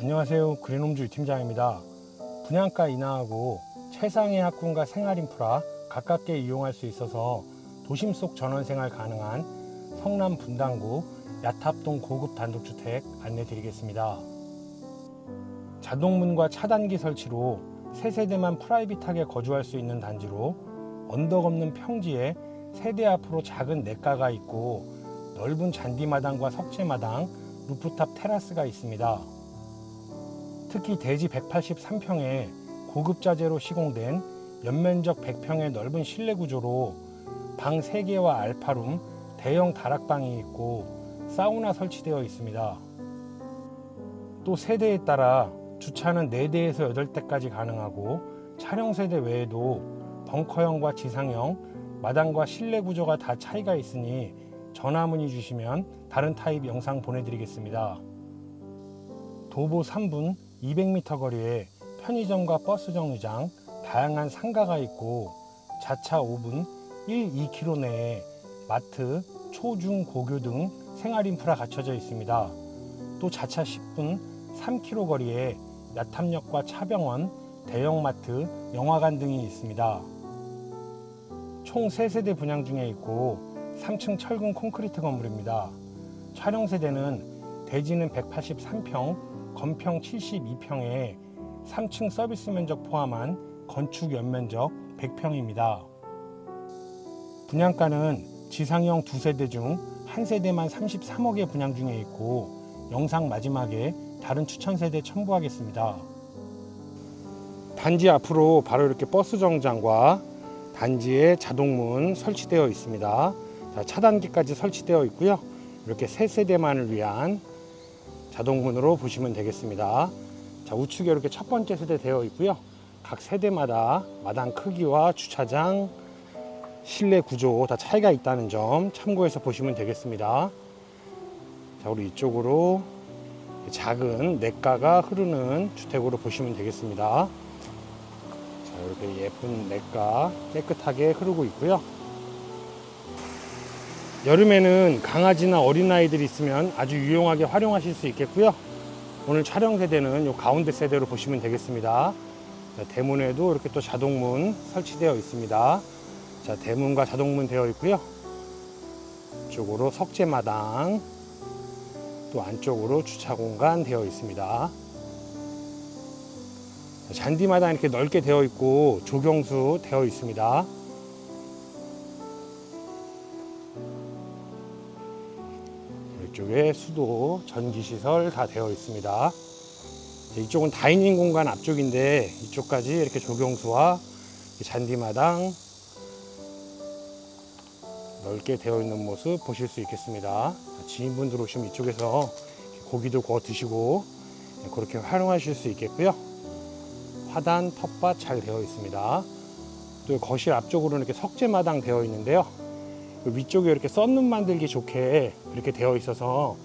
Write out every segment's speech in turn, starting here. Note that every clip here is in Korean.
안녕하세요. 그린홈주의 팀장입니다. 분양가 인하하고 최상의 학군과 생활인프라 가깝게 이용할 수 있어서 도심 속 전원생활 가능한 성남 분당구 야탑동 고급 단독주택 안내 드리겠습니다. 자동문과 차단기 설치로 세 세대만 프라이빗하게 거주할 수 있는 단지로 언덕 없는 평지에 세대 앞으로 작은 냇가가 있고 넓은 잔디마당과 석재마당, 루프탑 테라스가 있습니다. 특히 대지 183평에 고급 자재로 시공된 연면적 100평의 넓은 실내 구조로 방 3개와 알파룸, 대형 다락방이 있고 사우나 설치되어 있습니다. 또 세대에 따라 주차는 4대에서 8대까지 가능하고 차량 세대 외에도 벙커형과 지상형, 마당과 실내 구조가 다 차이가 있으니 전화 문의 주시면 다른 타입 영상 보내드리겠습니다. 도보 3분 200m 거리에 편의점과 버스 정류장, 다양한 상가가 있고 자차 5분 1, 2km 내에 마트, 초, 중, 고교 등 생활 인프라 갖춰져 있습니다. 또 자차 10분 3km 거리에 야탐역과 차병원, 대형마트, 영화관 등이 있습니다. 총 3세대 분양 중에 있고 3층 철근 콘크리트 건물입니다. 촬영 세대는 대지는 183평, 건평 72평에 3층 서비스 면적 포함한 건축 연면적 100평입니다. 분양가는 지상형 두 세대 중 한 세대만 33억에 분양 중에 있고 영상 마지막에 다른 추천 세대 첨부하겠습니다. 단지 앞으로 바로 이렇게 버스 정장과 단지에 자동문 설치되어 있습니다. 자, 차단기까지 설치되어 있고요. 이렇게 세 세대만을 위한 자동문으로 보시면 되겠습니다. 자, 우측에 이렇게 첫 번째 세대 되어 있고요. 각 세대마다 마당 크기와 주차장, 실내 구조 다 차이가 있다는 점 참고해서 보시면 되겠습니다. 자, 우리 이쪽으로 작은 냇가가 흐르는 주택으로 보시면 되겠습니다. 자, 이렇게 예쁜 냇가 깨끗하게 흐르고 있고요. 여름에는 강아지나 어린아이들이 있으면 아주 유용하게 활용하실 수 있겠고요. 오늘 촬영 세대는 이 가운데 세대로 보시면 되겠습니다. 자, 대문에도 이렇게 또 자동문 설치되어 있습니다. 자, 대문과 자동문 되어 있고요. 이쪽으로 석재마당, 또 안쪽으로 주차 공간 되어 있습니다. 자, 잔디마당 이렇게 넓게 되어 있고 조경수 되어 있습니다. 이쪽에 수도, 전기 시설 다 되어 있습니다. 자, 이쪽은 다이닝 공간 앞쪽인데 이쪽까지 이렇게 조경수와 이 잔디마당 넓게 되어 있는 모습 보실 수 있겠습니다. 자, 지인분들 오시면 이쪽에서 고기도 구워 드시고 네, 그렇게 활용하실 수 있겠고요. 화단, 텃밭 잘 되어 있습니다. 또 거실 앞쪽으로는 이렇게 석재마당 되어 있는데요. 그 위쪽에 이렇게 썬룸 만들기 좋게 이렇게 되어 있어서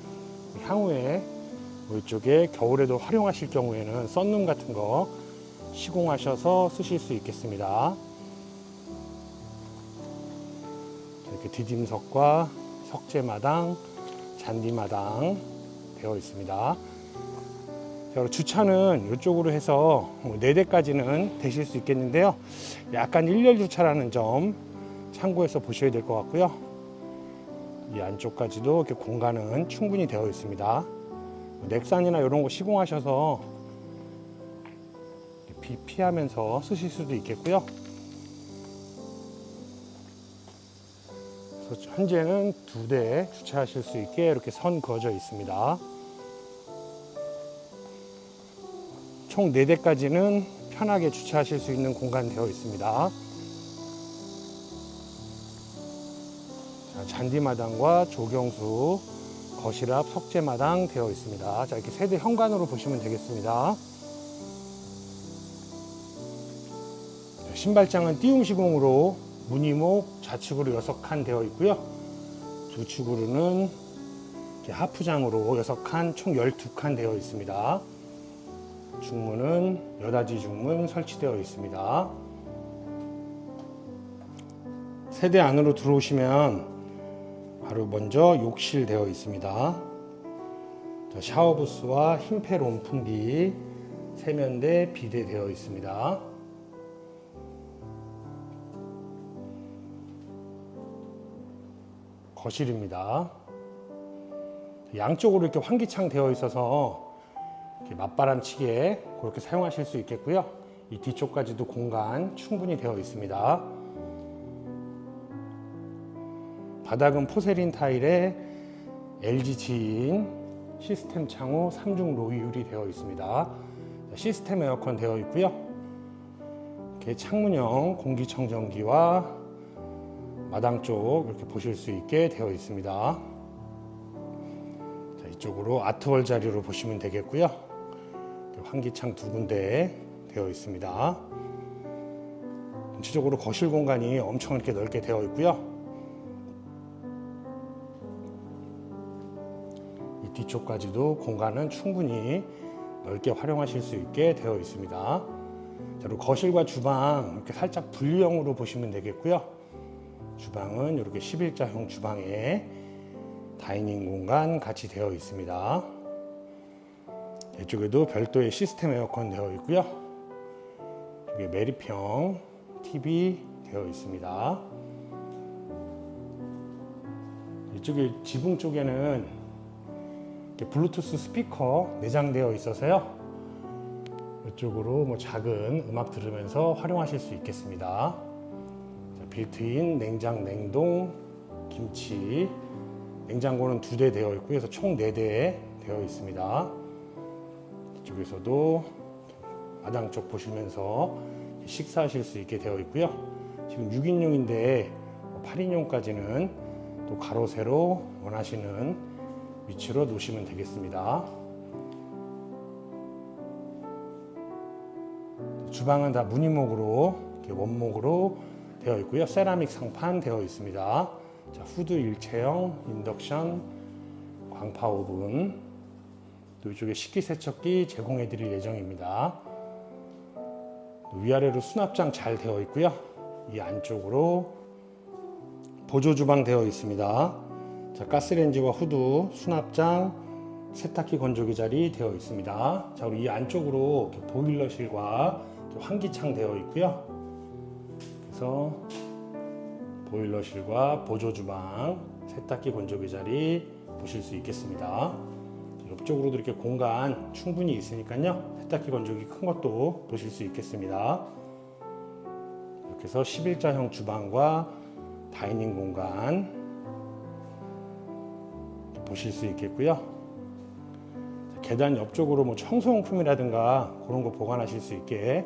향후에 뭐 이쪽에 겨울에도 활용하실 경우에는 썬룸 같은 거 시공하셔서 쓰실 수 있겠습니다. 이렇게 디딤석과 석재마당, 잔디마당 되어 있습니다. 주차는 이쪽으로 해서 뭐 4대까지는 되실 수 있겠는데요. 약간 일렬 주차라는 점 참고해서 보셔야 될 것 같고요. 이 안쪽까지도 이렇게 공간은 충분히 되어 있습니다. 넥산이나 이런 거 시공하셔서 비 피하면서 쓰실 수도 있겠고요. 그래서 현재는 두 대 주차하실 수 있게 이렇게 선 그어져 있습니다. 총 4대까지는 편하게 주차하실 수 있는 공간 되어 있습니다. 잔디마당과 조경수, 거실 앞 석재마당 되어 있습니다. 자, 이렇게 세대 현관으로 보시면 되겠습니다. 자, 신발장은 띄움 시공으로 무늬목 좌측으로 6칸 되어 있고요. 우측으로는 하프장으로 6칸 총 12칸 되어 있습니다. 중문은 여닫이 중문 설치되어 있습니다. 세대 안으로 들어오시면 바로 먼저 욕실 되어 있습니다. 자, 샤워 부스와 흰펠 온풍기, 세면대, 비대 되어 있습니다. 거실입니다. 양쪽으로 이렇게 환기창 되어 있어서 이렇게 맞바람치게 그렇게 사용하실 수 있겠고요. 이 뒤쪽까지도 공간 충분히 되어 있습니다. 바닥은 포세린 타일에 LG 지인 시스템 창호 3중 로이율이 되어 있습니다. 시스템 에어컨 되어 있고요. 이렇게 창문형 공기청정기와 마당 쪽 이렇게 보실 수 있게 되어 있습니다. 자, 이쪽으로 아트월 자리로 보시면 되겠고요. 환기창 두 군데 되어 있습니다. 전체적으로 거실 공간이 엄청 이렇게 넓게 되어 있고요. 이 뒤쪽까지도 공간은 충분히 넓게 활용하실 수 있게 되어 있습니다. 자, 그리고 거실과 주방 이렇게 살짝 분리형으로 보시면 되겠고요. 주방은 이렇게 11자형 주방에 다이닝 공간 같이 되어 있습니다. 이쪽에도 별도의 시스템 에어컨 되어 있고요. 이게 메리평 TV 되어 있습니다. 이쪽에 지붕 쪽에는 블루투스 스피커 내장되어 있어서요. 이쪽으로 뭐 작은 음악 들으면서 활용하실 수 있겠습니다. 자, 빌트인 냉장, 냉동, 김치, 냉장고는 두 대 되어 있고 그래서 총 네 대 되어 있습니다. 이쪽에서도 마당 쪽 보시면서 식사하실 수 있게 되어 있고요. 지금 6인용인데 8인용까지는 또 가로 세로 원하시는 위치로 놓으시면 되겠습니다. 주방은 다 무늬목으로 원목으로 되어 있고요. 세라믹 상판 되어 있습니다. 자, 후드 일체형, 인덕션, 광파 오븐, 또 이쪽에 식기세척기 제공해 드릴 예정입니다. 또 위아래로 수납장 잘 되어 있고요. 이 안쪽으로 보조 주방 되어 있습니다. 자, 가스레인지와 후드, 수납장, 세탁기 건조기 자리 되어 있습니다. 자, 그리고 이 안쪽으로 보일러실과 환기창 되어 있고요. 그래서 보일러실과 보조 주방, 세탁기 건조기 자리 보실 수 있겠습니다. 옆쪽으로도 이렇게 공간 충분히 있으니까요. 세탁기 건조기 큰 것도 보실 수 있겠습니다. 이렇게 해서 11자형 주방과 다이닝 공간 보실 수 있겠고요. 계단 옆쪽으로 뭐 청소용품이라든가 그런 거 보관하실 수 있게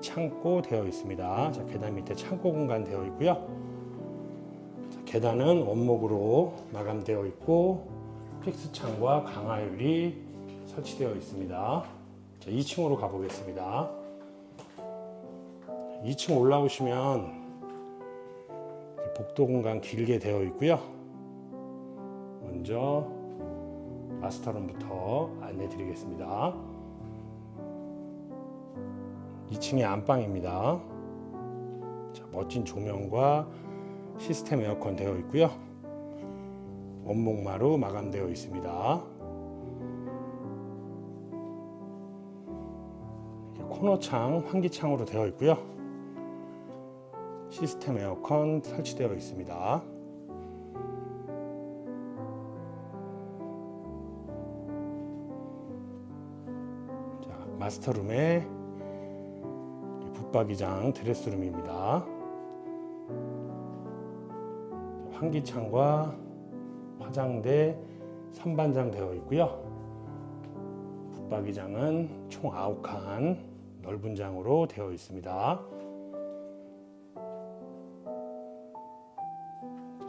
창고 되어 있습니다. 자, 계단 밑에 창고 공간 되어 있고요. 자, 계단은 원목으로 마감되어 있고 픽스 창과 강화율이 설치되어 있습니다. 자, 2층으로 가보겠습니다. 2층 올라오시면 복도 공간 길게 되어 있고요. 먼저 마스터룸부터 안내 드리겠습니다. 2층의 안방입니다. 자, 멋진 조명과 시스템 에어컨 되어 있고요. 원목마루 마감되어 있습니다. 코너창, 환기창으로 되어 있고요. 시스템 에어컨 설치되어 있습니다. 마스터룸에 붙박이장 드레스룸입니다. 환기창과 화장대 선반장 되어 있고요. 붙박이장은 총 9칸 넓은 장으로 되어 있습니다.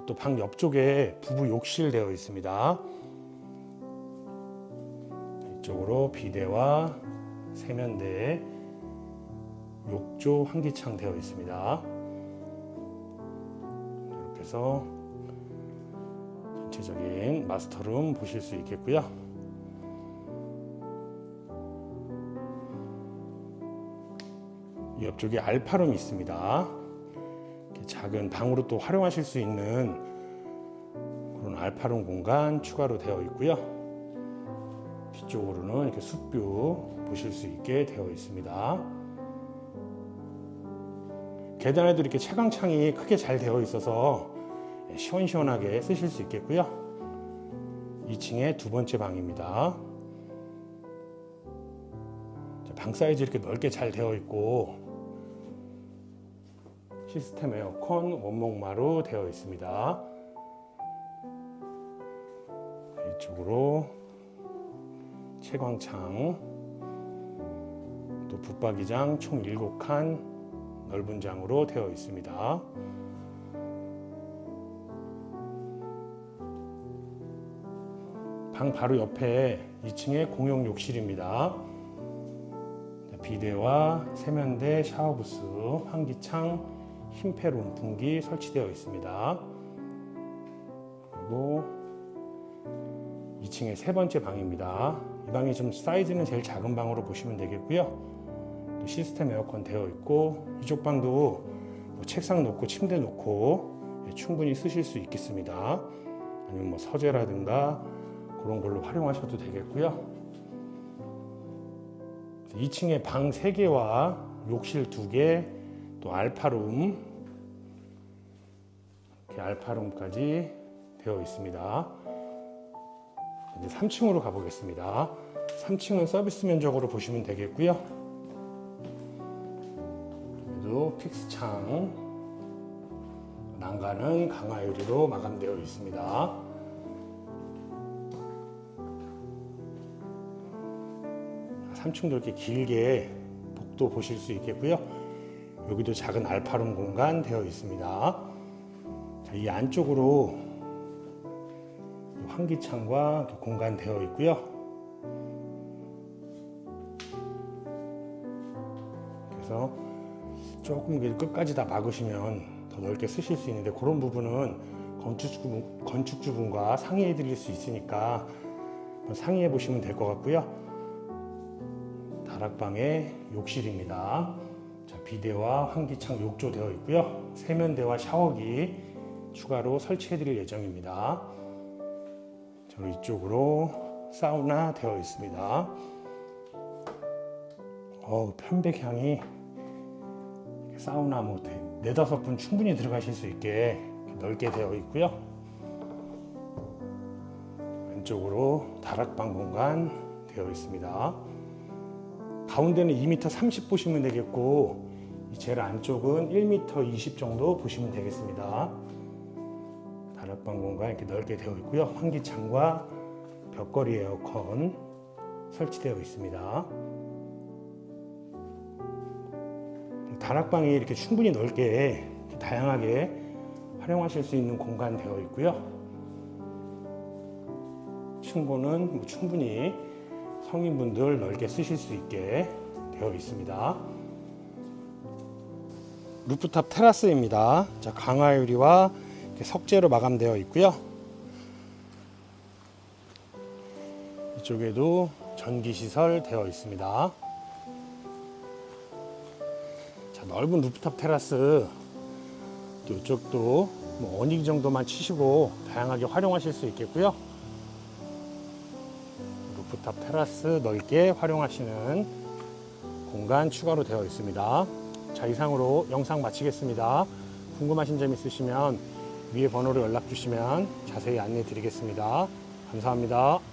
또 방 옆쪽에 부부 욕실 되어 있습니다. 이쪽으로 비대와 세면대, 욕조 환기창 되어 있습니다. 이렇게 해서 전체적인 마스터룸 보실 수 있겠고요. 이 옆쪽에 알파룸이 있습니다. 작은 방으로 또 활용하실 수 있는 그런 알파룸 공간 추가로 되어 있고요. 이쪽으로는 이렇게 숲뷰 보실 수 있게 되어 있습니다. 계단에도 이렇게 채광창이 크게 잘 되어 있어서 시원시원하게 쓰실 수 있겠고요. 2층의 두 번째 방입니다. 자, 방 사이즈 이렇게 넓게 잘 되어 있고 시스템 에어컨 원목마루 되어 있습니다. 이쪽으로 채광창 또 붙박이장 총 7칸 넓은 장으로 되어 있습니다. 방 바로 옆에 2층에 공용 욕실입니다. 자, 비데와 세면대, 샤워부스, 환기창, 흰폐론 분기 설치되어 있습니다. 그리고 2층의 세 번째 방입니다. 이 방이 좀 사이즈는 제일 작은 방으로 보시면 되겠고요. 또 시스템 에어컨 되어 있고 이쪽 방도 뭐 책상 놓고 침대 놓고 예, 충분히 쓰실 수 있겠습니다. 아니면 뭐 서재라든가 그런 걸로 활용하셔도 되겠고요. 2층에 방 3개와 욕실 2개, 또 알파룸, 이렇게 알파룸까지 되어 있습니다. 이제 3층으로 가보겠습니다. 3층은 서비스 면적으로 보시면 되겠고요. 여기도 픽스 창, 난간은 강화 유리로 마감되어 있습니다. 3층도 이렇게 길게 복도 보실 수 있겠고요. 여기도 작은 알파룸 공간 되어 있습니다. 자, 이 안쪽으로 환기창과 이렇게 공간 되어 있고요. 그래서 조금 끝까지 다 막으시면 더 넓게 쓰실 수 있는데 그런 부분은 건축주, 건축주분과 상의해 드릴 수 있으니까 상의해 보시면 될 것 같고요. 다락방의 욕실입니다. 자, 비데와 환기창 욕조 되어 있고요. 세면대와 샤워기 추가로 설치해 드릴 예정입니다. 저 이쪽으로 사우나 되어 있습니다. 어, 편백 향이 사우나 뭐 네- 네다섯 분 충분히 들어가실 수 있게 넓게 되어 있고요. 왼쪽으로 다락방 공간 되어 있습니다. 가운데는 2m 30 보시면 되겠고 이 제일 안쪽은 1m 20 정도 보시면 되겠습니다. 다락방 공간 이렇게 넓게 되어 있고요. 환기창과 벽걸이 에어컨 설치되어 있습니다. 다락방이 이렇게 충분히 넓게 다양하게 활용하실 수 있는 공간 되어 있고요. 층고는 뭐 충분히 성인분들 넓게 쓰실 수 있게 되어 있습니다. 루프탑 테라스입니다. 자, 강화 유리와 이렇게 석재로 마감되어 있고요. 이쪽에도 전기 시설 되어 있습니다. 자, 넓은 루프탑 테라스 또 이쪽도 뭐 어닝 정도만 치시고 다양하게 활용하실 수 있겠고요. 루프탑 테라스 넓게 활용하시는 공간 추가로 되어 있습니다. 자, 이상으로 영상 마치겠습니다. 궁금하신 점 있으시면 위에 번호로 연락 주시면 자세히 안내 드리겠습니다. 감사합니다.